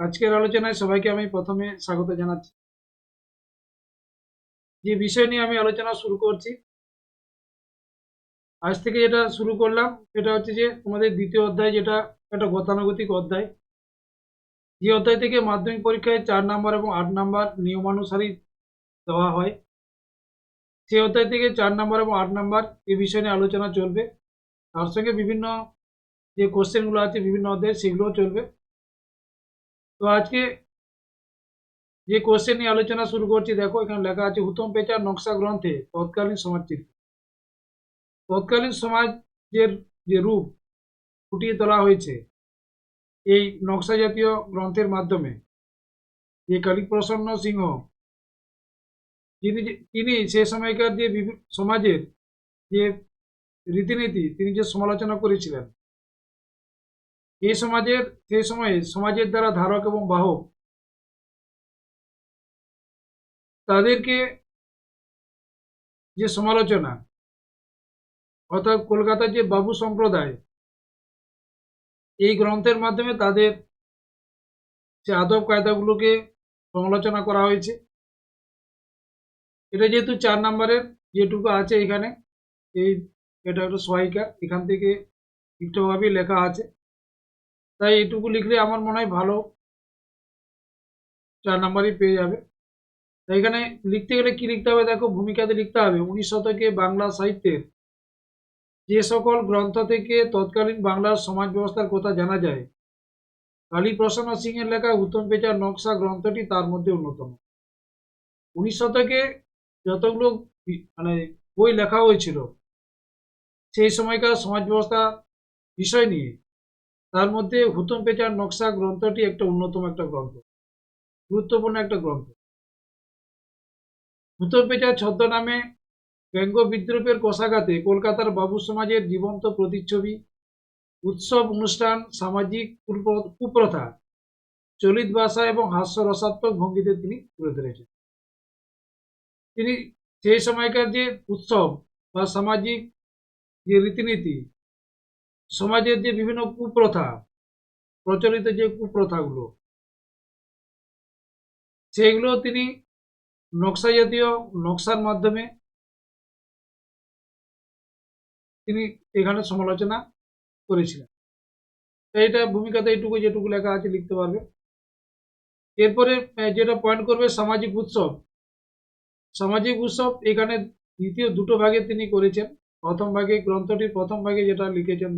আজকের আলোচনায় সবাইকে আমি প্রথমে স্বাগত জানাচ্ছি। যে বিষয় নিয়ে আমি আলোচনা শুরু করছি, আজ থেকে যেটা শুরু করলাম সেটা হচ্ছে যে তোমাদের দ্বিতীয় অধ্যায় যেটা একটা গতানুগতিক অধ্যায়। যে অধ্যায় থেকে মাধ্যমিক পরীক্ষায় চার নাম্বার এবং আট নাম্বার নিয়মানুসারী দেওয়া হয়। সেই অধ্যায় থেকে চার নাম্বার এবং আট নাম্বার এই বিষয় নিয়ে আলোচনা চলবে। তার সঙ্গে বিভিন্ন যে কোশ্চেনগুলো আছে, বিভিন্ন অধ্যায় সেগুলোও চলবে। তো আজকে যে কোশ্চেন নিয়ে আলোচনা শুরু করছি, দেখো এখানে লেখা আছে হুতম পেচার নকশা গ্রন্থে তৎকালীন সমাজচিত্র তৎকালীন সমাজের যে রূপ ফুটিয়ে তোলা হয়েছে, এই নকশা জাতীয় গ্রন্থের মাধ্যমে, যে কালীপ্রসন্ন সিংহ তিনি সে সময়কার যে সমাজের যে রীতিনীতি, তিনি যে সমালোচনা করেছিলেন এই সমাজের সেই সময়ে সমাজের দ্বারা ধারক এবং বাহক তাদেরকে যে সমালোচনা, অর্থাৎ কলকাতার যে বাবু সম্প্রদায়, এই গ্রন্থের মাধ্যমে তাদের যে আদব কায়দাগুলোকে সমালোচনা করা হয়েছে। এটা যেহেতু চার নম্বরের যেটুকু আছে এখানে, এই এটা একটা সহায়িকা এখান থেকে ঠিকঠাকভাবেই লেখা আছে। তাই এটুকু লিখলে আমার মনে হয় ভালো চার নাম্বারই পেয়ে যাবে। তাই এখানে লিখতে গেলে কি লিখতে হবে? দেখো, ভূমিকাতে লিখতে হবে, উনিশ শতকে বাংলা সাহিত্যের যে সকল গ্রন্থ থেকে তৎকালীন বাংলার সমাজ ব্যবস্থার কথা জানা যায় কালী প্রসন্ন সিং এর লেখা উত্তম পেচার নকশা গ্রন্থটি তার মধ্যে অন্যতম। উনিশ শতকে যতগুলো মানে বই লেখা হয়েছিল, সেই সময়কার সমাজ ব্যবস্থা বিষয় নিয়ে তার মধ্যে হুতম পেচার নকশা গ্রন্থটি একটা অন্যতম একটা গ্রন্থ। গুরুত্বপূর্ণ একটা গ্রন্থ। হুতম পেচার ছদ্মনামে ব্যঙ্গ বিদ্রুপের কোষাঘাতে কলকাতার বাবু সমাজের জীবন্ত প্রতিচ্ছবি, উৎসব অনুষ্ঠান, সামাজিক কুপ্র- কুপ্রথা, চলিত ভাষা এবং হাস্যরসাত্মক ভঙ্গিতে তিনি তুলে ধরেছেন। তিনি সেই সময়কার যে উৎসব বা সামাজিক যে রীতিনীতি সমাজের যে বিভিন্ন কুপ্রথা, প্রচলিত যে কুপ্রথাগুলো সেইগুলো তিনি নকশা জাতীয় নকশার মাধ্যমে তিনি এখানে সমালোচনা করেছিলেন। তাই এটা ভূমিকাতে এইটুকু যেটুকু লেখা আছে লিখতে পারবে। এরপরে যেটা পয়েন্ট করবে সামাজিক উৎসব। সামাজিক উৎসব এখানে দ্বিতীয় দুটো ভাগে তিনি করেছেন। প্রথম ভাগে, গ্রন্থটির প্রথম ভাগে যেটা লিখেছেন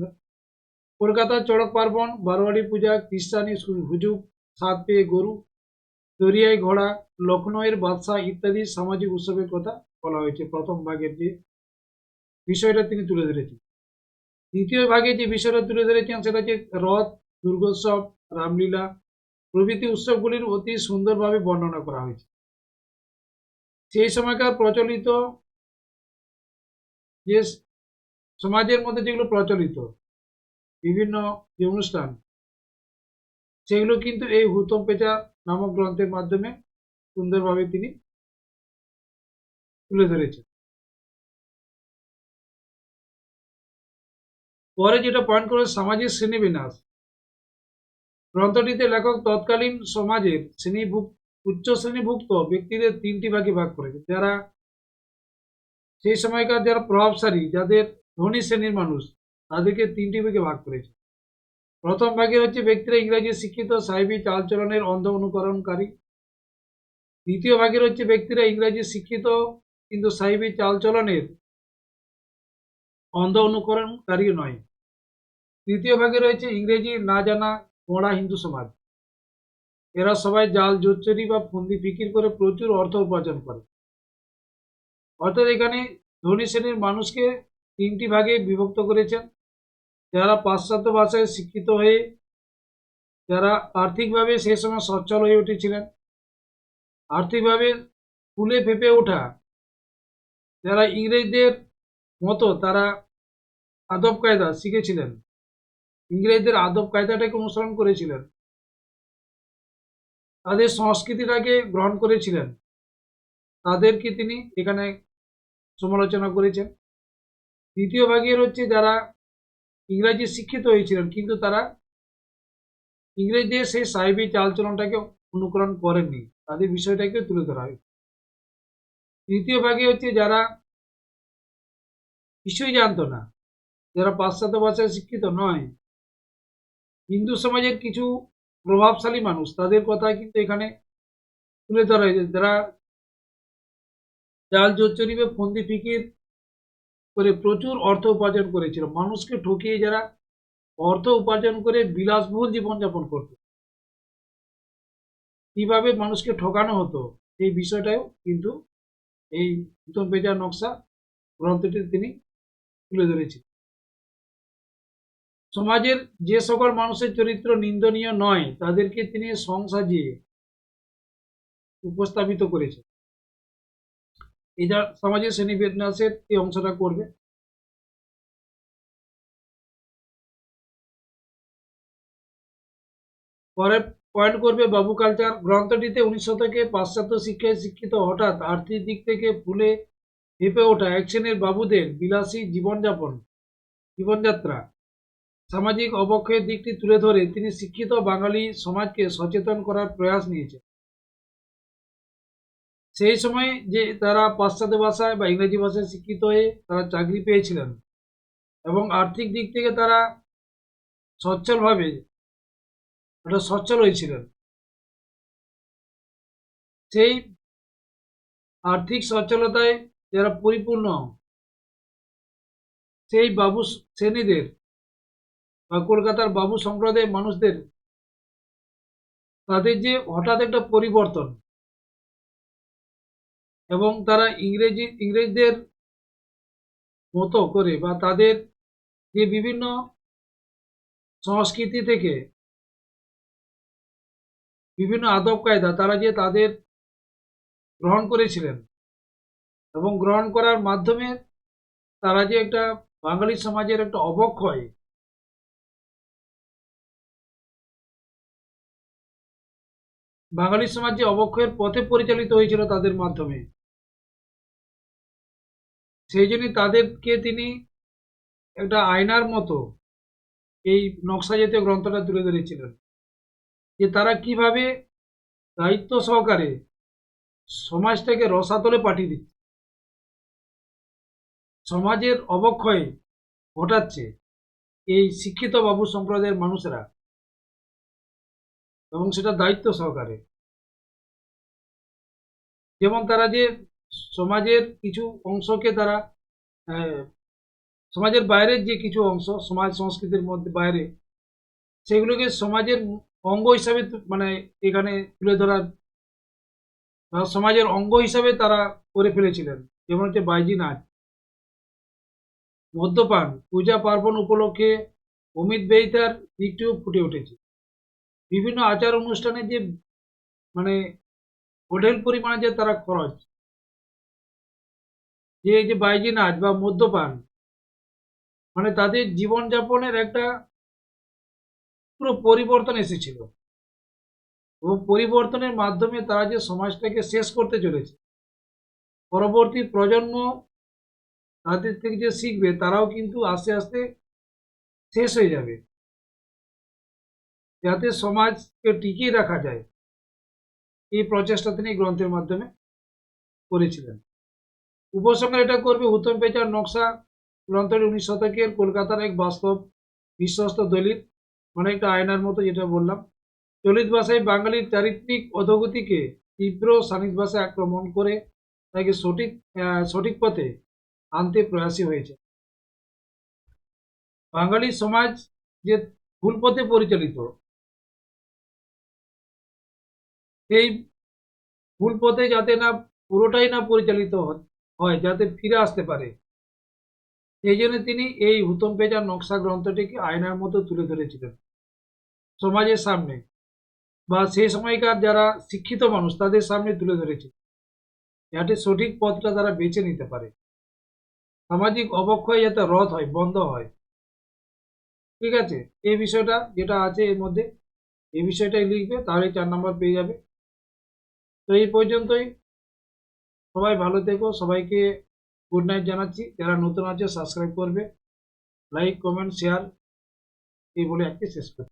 কলকাতার চড়ক পার্বণ, বারোয়ারি পূজা খ্রিস্টানি হুজুগ সাত পেয়ে গরু দরিয়ায় ঘোড়া লখনৌয়ের বাদশাহ ইত্যাদি সামাজিক উৎসবের কথা বলা হয়েছে। প্রথম ভাগের যে বিষয়টা তিনি তুলে ধরেছেন। দ্বিতীয় ভাগে যে বিষয়টা তুলে ধরেছেন সেটা হচ্ছে রথ, দুর্গোৎসব, রামলীলা প্রভৃতি উৎসবগুলির অতি সুন্দরভাবে বর্ণনা করা হয়েছে। সেই সময়কার প্রচলিত যে সমাজের মধ্যে যেগুলো প্রচলিত বিভিন্ন যে অনুষ্ঠান, সেগুলো কিন্তু এই হুতম পেঁচা নামক গ্রন্থের মাধ্যমে সুন্দরভাবে তিনি তুলে ধরেছেন। পরে যেটা পয়েন্ট করে সামাজিক শ্রেণীবিন্যাস। গ্রন্থটিতে লেখক তৎকালীন সমাজের শ্রেণীভুক্ত উচ্চ শ্রেণীভুক্ত ব্যক্তিদের তিনটি ভাগে ভাগ করেছে যারা সেই সময়কার যারা প্রভাবশালী, যাদের ধনী শ্রেণির মানুষ তাদেরকে তিনটি ভাগে ভাগ করেছে। প্রথম ভাগের হচ্ছে ব্যক্তিরা ইংরাজি শিক্ষিত সাহেবী চালচলনের অন্ধ অনুকরণকারী। দ্বিতীয় ভাগের হচ্ছে ব্যক্তিরা ইংরাজি শিক্ষিত, কিন্তু সাহেবী চালচলনের অন্ধ অনুকরণকারী নয়। তৃতীয় ভাগে রয়েছে ইংরেজি না জানা গোড়া হিন্দু সমাজ। এরা সবাই জাল, জোচ্চুরি বা ফন্দি ফিকির করে প্রচুর অর্থ উপার্জন করে। অর্থাৎ এখানে ধনী শ্রেণির মানুষকে তিনটি ভাগে বিভক্ত করেছেন। যারা পাশ্চাত্য ভাষায় শিক্ষিত হয়ে, যারা আর্থিকভাবে সে সময় সচ্ছল হয়ে উঠেছিলেন, আর্থিকভাবে ফুলে ফেপে ওঠা, যারা ইংরেজদের মতো তারা আদব কায়দা শিখেছিলেন, ইংরেজদের আদব কায়দাটাকে অনুসরণ করেছিলেন, তাদের সংস্কৃতিটাকে গ্রহণ করেছিলেন, তাদেরকে তিনি এখানে সমালোচনা করেছেন। দ্বিতীয় ভাগের হচ্ছে যারা ইংরাজি শিক্ষিত হয়েছিলেন, কিন্তু তারা ইংরেজদের সেই সাহেবী চালচলনটাকে অনুকরণ করেননি। তাদের বিষয়টাকে তুলে ধরা হয় তৃতীয় ভাগে হচ্ছে যারা কিছুই জানতো না, যারা পাশ্চাত্য ভাষায় শিক্ষিত নয়, হিন্দু সমাজের কিছু প্রভাবশালী মানুষ, তাদের কথা কিন্তু এখানে তুলে ধরা হয়েছে। যারা জাল জোচ্চরিবে, ফন্দি ফিকির করে প্রচুর অর্থ উপার্জন করেছিল। মানুষকে ঠকিয়ে যারা অর্থ উপার্জন করে বিলাসবহুল জীবনযাপন করত। কীভাবে মানুষকে ঠকানো হতো এই বিষয়টাও কিন্তু এই উত্তম পেজার নকশা গ্রন্থটি তিনি তুলে ধরেছেন। সমাজের যে সকল মানুষের চরিত্র নিন্দনীয় নয়, তাদেরকে তিনি সংসাজিয়ে উপস্থাপিত করেছেন। এটা সমাজের শ্রেণীবিন্যাসের এই অংশটা করবে। পরে পয়েন্ট করবে, বাবু কালচার গ্রন্থটিতে উনিশ শতকে পাশ্চাত্য শিক্ষায় শিক্ষিত হঠাৎ আর্থিক দিক থেকে ফুলে হেঁপে ওঠা শ্রেণির বাবুদের বিলাসী জীবনযাপন, জীবনযাত্রা। সামাজিক অবক্ষয়ের দিকটি তুলে ধরে তিনি শিক্ষিত বাঙালি সমাজকে সচেতন করার প্রয়াস নিয়েছেন। সেই সময় যে তারা পাশ্চাত্য ভাষায় বা ইংরেজি ভাষায় শিক্ষিত হয়ে তারা চাকরি পেয়েছিলেন এবং আর্থিক দিক থেকে তারা সচ্ছলভাবে একটা সচ্ছল হয়েছিলেন। সেই আর্থিক সচ্ছলতায় যারা পরিপূর্ণ, সেই বাবু শ্রেণীদের বা কলকাতার বাবু সম্প্রদায়ের মানুষদের, তাদের যে হঠাৎ একটা পরিবর্তন এবং তারা ইংরেজি, ইংরেজদের মতো করে বা তাদের যে বিভিন্ন সংস্কৃতি থেকে বিভিন্ন আদব কায়দা তারা যে তাদের গ্রহণ করেছিলেন এবং গ্রহণ করার মাধ্যমে তারা যে একটা বাঙালি সমাজের একটা অবক্ষয় বাঙালি সমাজ যে অবক্ষয়ের পথে পরিচালিত হয়েছিল তাদের মাধ্যমে। সেই জন্যই তাদেরকে তিনি একটা আয়নার মতো এই নকশা জাতীয় গ্রন্থটা তুলে ধরেছিলেন। যে তারা কীভাবে দায়িত্ব সহকারে সমাজটাকে রসাতলে পাঠিয়ে দিচ্ছে, সমাজের অবক্ষয় ঘটাচ্ছে এই শিক্ষিত বাবু সম্প্রদায়ের মানুষেরা এবং সেটা দায়িত্ব সহকারে। যেমন তারা যে সমাজের কিছু অংশকে তারা সমাজের বাইরের যে কিছু অংশ, সমাজ সংস্কৃতির মধ্যে বাইরে, সেগুলোকে সমাজের অঙ্গ হিসাবে মানে এখানে তুলে ধরার সমাজের অঙ্গ হিসাবে তারা করে ফেলেছিলেন। যেমন হচ্ছে বাইজি নাচ। মদ্যপান, পূজা পার্বণ উপলক্ষে অমিত বেইতার দিকটিও ফুটে উঠেছে। বিভিন্ন আচার অনুষ্ঠানে যে মানে হোটেল পরিমাণে যে তারা খরচ যে এই যে বাইজি নাচ বা মদ্যপান মানে তাদের জীবনযাপনের একটা পুরো পরিবর্তন এসেছিল। এবং পরিবর্তনের মাধ্যমে তারা যে সমাজটাকে শেষ করতে চলেছে, পরবর্তী প্রজন্ম তাদের থেকে যে শিখবে, তারাও কিন্তু আস্তে আস্তে শেষ হয়ে যাবে। যাতে সমাজকে টিকিয়ে রাখা যায়। এই প্রচেষ্টা তিনি গ্রন্থের মাধ্যমে করেছিলেন। উপসংহার এটা করবে উত্তম পেচার নকশা গ্রন্থটি উনিশ শতকের কলকাতার এক বাস্তব বিশ্বস্ত দলিত অনেকটা আয়নার মতো যেটা বললাম। চলিত ভাষায় বাঙালির চারিত্রিক অধোগতিকে তীব্র সানিত ভাষায় আক্রমণ করে তাকে সঠিক সঠিক পথে আনতে প্রয়াসী হয়েছে। বাঙালি সমাজ যে ভুল পথে পরিচালিত এই ভুল পথে যাতে না, পুরোটাই না পরিচালিত হয়, যাতে ফিরে আসতে পারে। এই জন্য তিনি এই হুতম পেজার নকশা গ্রন্থটিকে আয়নার মতো তুলে ধরেছিলেন সমাজের সামনে বা সেই সময়কার যারা শিক্ষিত মানুষ তাদের সামনে তুলে ধরেছে। যাতে সঠিক পথটা তারা বেছে নিতে পারে। সামাজিক অবক্ষয় যাতে রদ হয়, বন্ধ হয়। ঠিক আছে? এই বিষয়টা যেটা আছে এর মধ্যে, এই বিষয়টাই লিখবে, তাহলে চার নম্বর পেয়ে যাবে। তো এই পর্যন্তই। সবাই ভালো থেকো, সবাইকে গুড নাইট জানাচ্ছি। যারা নতুন আছে সাবস্ক্রাইব করবে। লাইক কমেন্ট শেয়ার এই বলে আজকে শেষ করছি।